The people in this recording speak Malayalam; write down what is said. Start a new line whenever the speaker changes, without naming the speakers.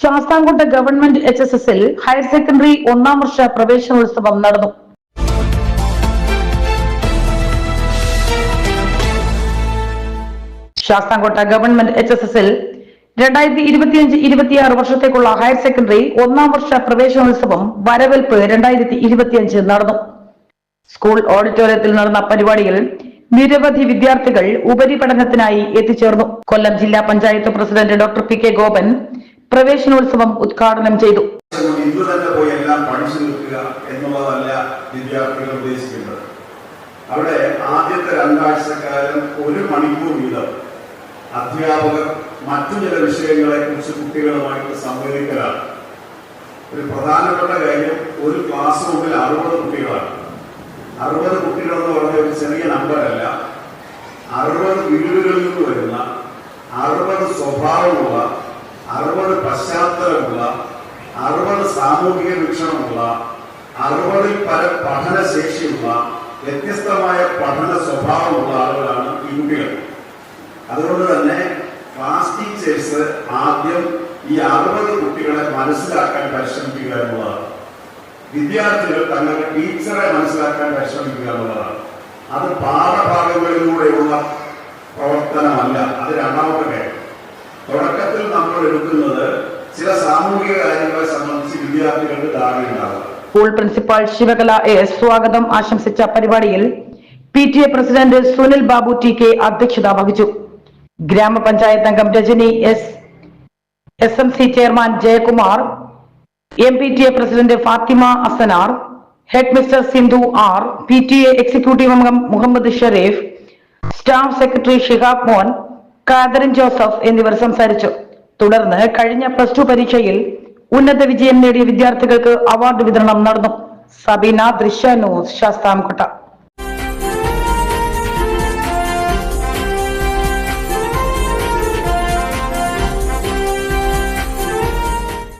ശാസ്താംകോട്ട ഗവൺമെന്റ് എച്ച് എസ് എസിൽ ഹയർ സെക്കൻഡറി ഒന്നാം വർഷ പ്രവേശനോത്സവം നടന്നു. ശാസ്താംകോട്ട ഗവൺമെന്റ് എച്ച് എസ് എസിൽ രണ്ടായിരത്തി ഇരുപത്തിയഞ്ച് ഇരുപത്തിയാറ് വർഷത്തേക്കുള്ള ഹയർ സെക്കൻഡറി ഒന്നാം വർഷ പ്രവേശനോത്സവം വരവേൽപ്പ് രണ്ടായിരത്തി ഇരുപത്തിയഞ്ച് നടന്നു. സ്കൂൾ ഓഡിറ്റോറിയത്തിൽ നടന്ന പരിപാടിയിൽ നിരവധി വിദ്യാർത്ഥികൾ ഉപരിപഠനത്തിനായി എത്തിച്ചേർന്നു. കൊല്ലം ജില്ലാ panchayat president doctor P K Gopan പ്രവേശനോത്സവം ഉദ്ഘാടനം ചെയ്തു.
നിൽക്കുക വിദ്യാർത്ഥികൾ ഉദ്ദേശിക്കുന്നത്. അവിടെ ആദ്യത്തെ രണ്ടാഴ്ചക്കാലം ഒരു മണിക്കൂർ വീതം അധ്യാപകർ മറ്റു ചില വിഷയങ്ങളെ കുറിച്ച് കുട്ടികളുമായിട്ട് സംവദിക്കലാണ് ഒരു പ്രധാനപ്പെട്ട കാര്യം ഒരു ക്ലാസ് റൂമിൽ അറുപത് കുട്ടികളാണ്. അറുപത് കുട്ടികൾ എന്ന് പറഞ്ഞ ഒരു ചെറിയ നമ്പറല്ല അറുപത് വീടുകളിൽ നിന്ന് വരുന്ന അറുപത് സ്വഭാവമുള്ള അറുപത് പശ്ചാത്തലമുള്ള അറുപത് സാമൂഹിക വീക്ഷണമുള്ള അറുപതിൽ പല പഠനശേഷിയുള്ള വ്യത്യസ്തമായ പഠന സ്വഭാവമുള്ള ആളുകളാണ് ഇന്ത്യകൾ. അതുകൊണ്ട് തന്നെ ക്ലാസ് ടീച്ചേഴ്സ് ആദ്യം ഈ അറുപത് കുട്ടികളെ മനസ്സിലാക്കാൻ പരിശ്രമിക്കുക എന്നുള്ളതാണ്. വിദ്യാർത്ഥികൾ തങ്ങളുടെ ടീച്ചറെ മനസ്സിലാക്കാൻ പരിശ്രമിക്കുക എന്നുള്ളതാണ്. അത് പാഠഭാഗങ്ങളിലൂടെയുള്ള പ്രവർത്തനമല്ല അത് രണ്ടാമത്തെ കാര്യം. തുടക്കത്തിൽ നമ്മൾ എടുക്കുന്നത് ചില സാമൂഹിക കാര്യങ്ങളെ സംബന്ധിച്ച് വിദ്യാർത്ഥികൾക്ക് ധാരണയുണ്ടാകും
സ്കൂൾ പ്രിൻസിപ്പാൾ ശിവകല എസ് സ്വാഗതം ആശംസിച്ച പരിപാടിയിൽ P T A president Sunil Babu T K അധ്യക്ഷത വഹിച്ചു. ഗ്രാമപഞ്ചായത്ത് അംഗം Rajani S S M C chairman Jayakumar M P T A president Fathima Asanar head mister Sindhu R P T A executive അംഗം Muhammad Sharif staff secretary Shihab Mon Catherine Joseph എന്നിവർ സംസാരിച്ചു. തുടർന്ന് കഴിഞ്ഞ പ്ലസ് ടു പരീക്ഷയിൽ ഉന്നത വിജയം നേടിയ വിദ്യാർത്ഥികൾക്ക് അവാർഡ് വിതരണം നടന്നു. സബീന ദൃശ്യ ന്യൂസ് ശാസ്താംകോട്ട.